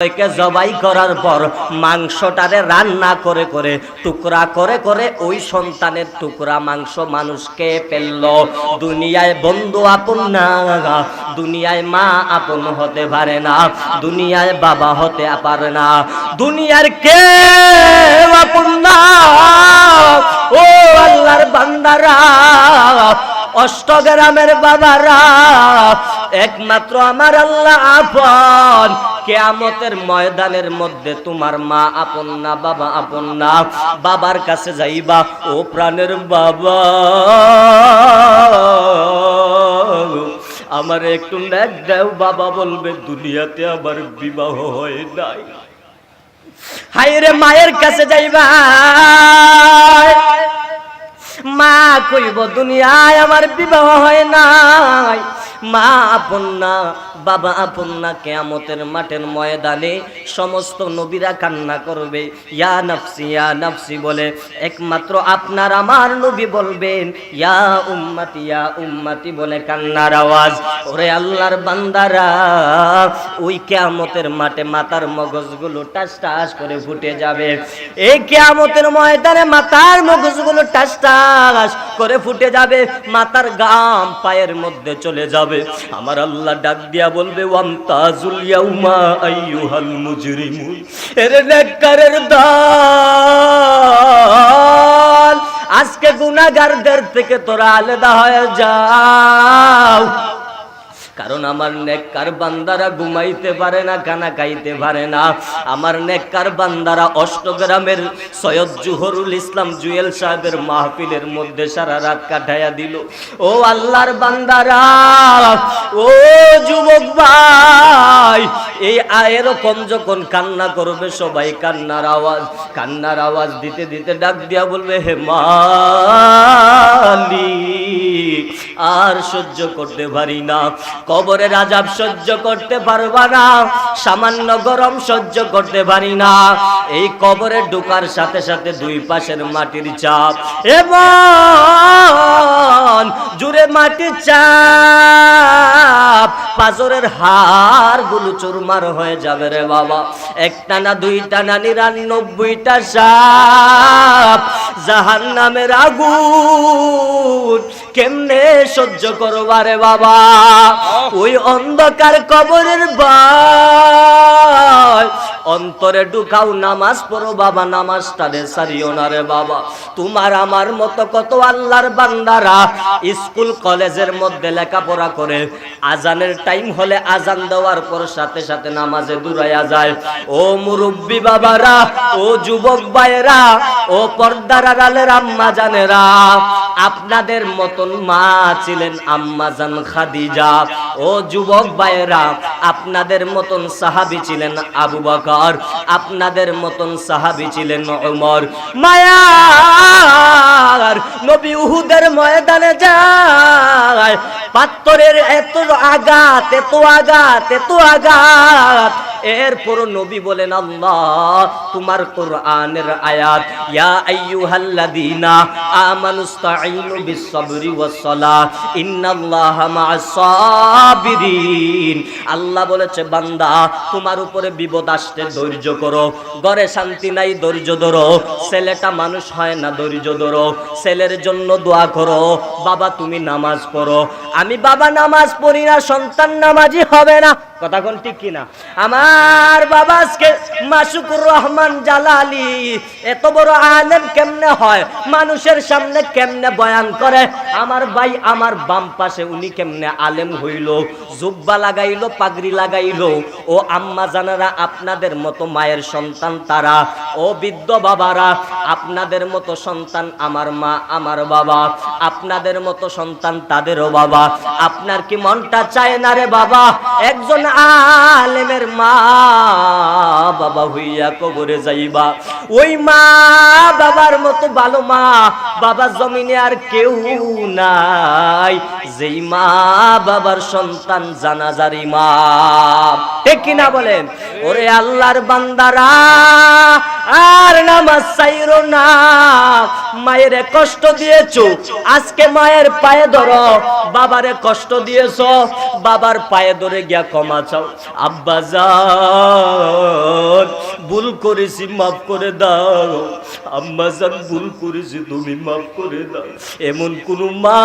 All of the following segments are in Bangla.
কে জবাই করার পর মাংসটারে রান্না করে করে, টুকরা করে করে ওই সন্তানের টুকরা মাংস মানুষকে ফেলল। দুনিয়ায় বন্ধু আপন না, দুনিয়ায় মা আপন হতে পারে না, দুনিয়ায় বাবা হতে পারে না। দুনিয়ার কে আপন না। ও আল্লাহর বান্দারা, অষ্টগ্রামের বাবারা, একমাত্র আমার আল্লাহ আপন। কেয়ামতের ময়দানের মধ্যে তোমার মা আপন না, বাবা আপন না, বাবার কাছে যাইবা, ও প্রাণের বাবা। আমার একটু নেক দেও, বাবা বলবে, দুনিয়াতে আমার বিবাহ হয় নাই। হাইরে মায়ের কাছে যাইবা। মা কইব, দুনিয়ায় আমার বিবাহ হয় নাই। মা, আপন না, বাবা আপন না, কেয়ামতের মাঠের ময়দানে সমস্ত নবীরা কান্না করবে। ইয়া নাফসি ইয়া নাফসি বলে, একমাত্র আপনার আমার নবী বলবেন। ইয়া উম্মতি ইয়া উম্মতি বলে কান্নার আওয়াজ। ওরে আল্লাহর বান্দারা, ওই কেয়ামতের মাঠে মাথার মগজগুলো টাস টাস করে ফুটে যাবে। এই কেয়ামতের ময়দানে মাথার মগজগুলো টাস টাস করে ফুটে যাবে, মাতার গাম পায়ের মধ্যে চলে যাবে। আমার আল্লাহ ডাক দিয়া বলবে, ওয়ামতাজুল ইয়াউমা আইয়ুহাল মুজরিমুন। এর নেককারের আজকে গুনাগারদের থেকে তোরা আলাদা হয়ে যাও। কারণ আমার নেককার বান্দারা ঘুমাইতে পারে না কানা খাইতে পারে না। আমার নেককার বান্দারা অষ্টগ্রামের সৈয়দ জুহরুল ইসলাম জুয়েল সাহেবের মাহফিলের মধ্যে সারা রাত কাটাইয়া দিল। ও আল্লাহর বান্দারা, ও যুবক ভাই, এই এরকম যখন কান্না করবে, সবাই কান্নার আওয়াজ কান্নার আওয়াজ দিতে দিতে ডাক দিয়া বলবে, হে মালিক, আর সহ্য করতে পারি না। কবরের আজাব সহ্য করতে পারবা না, সামান্য গরম সহ্য করতে পারি না। এই কবরে ঢোকার সাথে সাথে দুই পাশের মাটির চাপ। এবং জুড়ে মাটির চাপ, পাজরের হাড়গুলো চুরমার হয়ে যাবে রে বাবা। একটা না দুইটা না নিরানব্বইটা সাপ জাহান নামের আগুন কেমনে সহ্য করবারে বাবা। ওই অন্ধকার কবরের ভয় অন্তরে ঢুকাও, নামাজ পড়ো বাবা নামাজটারে সারিও না রে বাবা। তোমার আমার মতো কত আল্লাহর বান্দারা স্কুল, কলেজের মধ্যে লেখাপড়া করে, আজানের টাইম হলে আজান দেওয়ার পর সাথে সাথে নামাজে দূরাইয়া যায়। ও মুরব্বী বাবারা, ও যুবক ভাইয়েরা, ও পর্দার আড়ালের আম্মা জানেরা, আপনাদের মতন মা ছিলেন আম্মা জান খাদিজা। ও যুবক ভাইয়েরা আপনাদের মতন সাহাবি ছিলেন আবু বকর, আপনাদের মতন সাহাবি ছিলেন ওমর মায়ার নবী উহুদের ময়দানে যায় পাত্তরের এত আঘাত এত আঘাত এত আঘাত। এরপর নবী বলেন, আল্লাহ, তোমার কোরআনের আয়াত, ইয়া আইয়ুহাল্লাযীনা আমানুস্তাঈনু বিস-সাবরি ওয়াস-সালাহ ইন্নাল্লাহা মা'আস সাবিরিন আল্লাহ বলেছে, বান্দা, তোমার উপরে বিপদ আসতে ধৈর্য করো। ঘরে শান্তি নাই, ধৈর্য ধরো। ছেলেটা মানুষ হয় না, ধৈর্য ধরো। ছেলের জন্য দোয়া করো। বাবা, তুমি নামাজ পড়ো। আমি বাবা নামাজ পড়ি না, সন্তান নামাজি হবে না। কথা কোন ঠিক কিনা? আমার বাবা আজকে মাসুকুর রহমান জালালি, এত বড় আলেম কেমনে হয়? মানুষের সামনে কেমনে বয়ান করে? আমার ভাই আমার বাম পাশে, উনি কেমনে আলেম হইল? জুব্বা লাগাইলো, পাগড়ি লাগাইলো? ও আম্মা জানারা, আপনাদের মতো মায়ের সন্তান তারা। ও বৃদ্ধ বাবারা, আপনাদের মতো সন্তান আমার মা, আমার বাবা। আপনাদের মতো সন্তান তাদেরও বাবা। আপনার কি মনটা চায় না রে বাবা? একজন আলেমের মা বাবা হইয়া কবরে যাইবা। ওই মা বাবার মতো ভালো মা বাবা জমিনে আর কেউ নাই। যেই মা বাবার সন্তান জানাজার ইমাম ঠিক কিনা বলেন? ওরে আল্লাহর বান্দারা, আর নামাজ চাইরো না। মায়ের কষ্ট দিয়েছ, আজকে মায়ের পায়ে ধরো। বাবারে কষ্ট দিয়েছ? বাবার পায়ে ধরে গিয়া ক্ষমা চাও। আব্বা যান ভুল করেছি, মাফ করে দাও। আম্মা যান, ভুল করেছি, তুমি মাফ করে দাও। এমন কোন মা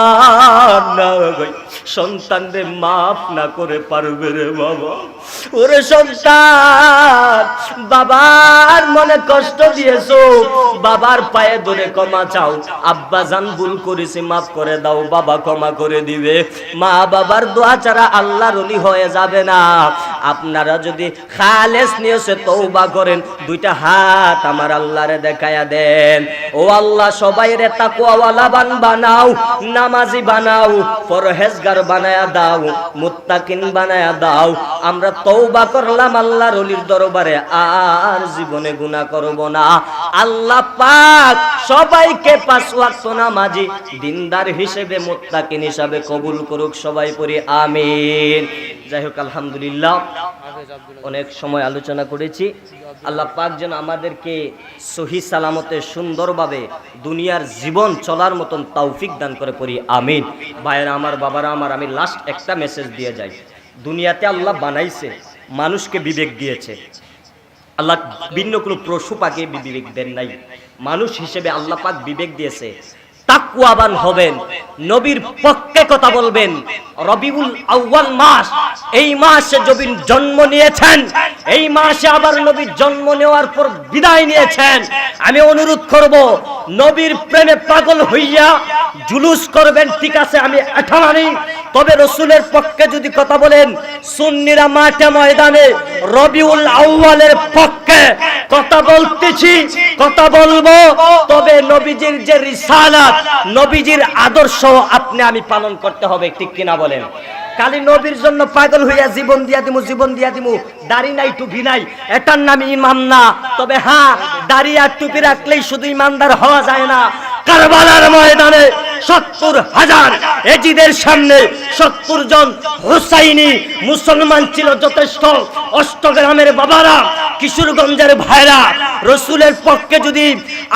নাই সন্তান রে মাফ না করে পারবে রে বাবা। ওরে সন্তান, বাবার মনে কষ্ট দিয়েছ, বাবার পায়ে ধরে ক্ষমা চাও। আব্বা জান ভুল করেছি, মাফ করে দাও, বাবা ক্ষমা করে দিবে। মা বাবার দোয়া ছাড়া আল্লাহর অলি হয়ে যাবে না। আপনারা যদি খালেস নিয়েছে তৌবা করেন দুইটা হাত আমার আল্লাহরে দেখায়া দেন। ও আল্লাহ সবাই রে তাকুয়াওয়ালা বান বানাও, নামাজি বানাও, পরহেজগার বানায়া দাও, মুত্তাকিন বানায়া দাও। আমরা তৌবা করলাম আল্লাহর অলির দরবারে, আর জীবনে গুনাহ করব না। আল্লাহ পাক সবাইকে পাঁচ ওয়াক্ত নামাজি দিনদার হিসেবে মুত্তাকিন হিসাবে কবুল করুক সবাই পড়ি, আমিন। যাই হোক আলহামদুলিল্লাহ। অনেক সময় আলোচনা করেছি। আল্লাহ পাক যেন আমাদেরকে সহি সালামতে সুন্দরভাবে দুনিয়ার জীবন চলার মতন তৌফিক দান করে পড়ি, আমিন। ভাইয়েরা আমার, বাবারা আমার, আমি লাস্ট একটা মেসেজ দিয়ে যাই। দুনিয়াতে আল্লাহ বানাইছে, মানুষকে বিবেক দিয়েছে। আল্লাহ ভিন্ন কোনো পশু পাকে বিবেক দেন নাই। মানুষ হিসেবে আল্লাহ পাক বিবেক দিয়েছে। তাকুয়াবান হবেন, নবীর পক্ষে কথা বলবেন। রবিউল আউ্বাল মাস এই মাসে নবীর জন্ম নিয়েছেন। এই মাসে আবার নবীর জন্ম নেওয়ার পর বিদায় নিয়েছেন। আমি অনুরোধ করব, নবীর প্রেমে পাগল হইয়া জুলুস করবেন, ঠিক আছে, আমি এঠানি তবে রসুলের পক্ষে যদি কথা বলেন, সুন্নিরা মাঠে ময়দানে রবিউল আউয়ালের পক্ষে কথা বলতেছি, কথা বলব। তবে নবীজির যে রিসালাত, নবীজির আদর্শ আপনি আমি পালন করতে হবে, ঠিক কিনা বলেন? কালি নবীর জন্য পাগল হইয়া জীবন দিয়া দিমু, জীবন দিয়া দিমু। দাড়ি নাই, টুপি নাই। এটার নাম ইমাম না। তবে হ্যাঁ দাড়ি আর টুপি রাখলেই শুধু ইমানদার হওয়া যায় না। কারবালার ময়দানে সত্তর হাজার এজিদের সামনে সত্তর জন হুসাইনি মুসলমান ছিল যথেষ্ট। অষ্টগ্রামের বাবারা, কিশোরগঞ্জের ভাইরা, রসুলের পক্ষে যদি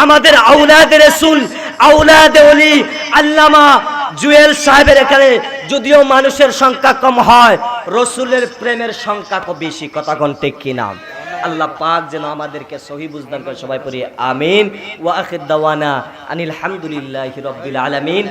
আমাদের আউলাদের রসুল, আউলাদে অলি আল্লামা জুয়েল সাহেবের এখানে যদিও মানুষের সংখ্যা কম হয়, রসুলের প্রেমের সংখ্যা বেশি, কথা গণতে কি নাম আল্লাহ পাক যেন আমাদেরকে সহি বুঝদান করে সবাই পড়ি, আমিন। ওয়া আখির দাওয়ানা আনিল হামদুলিল্লাহি রাব্বিল আলামিন।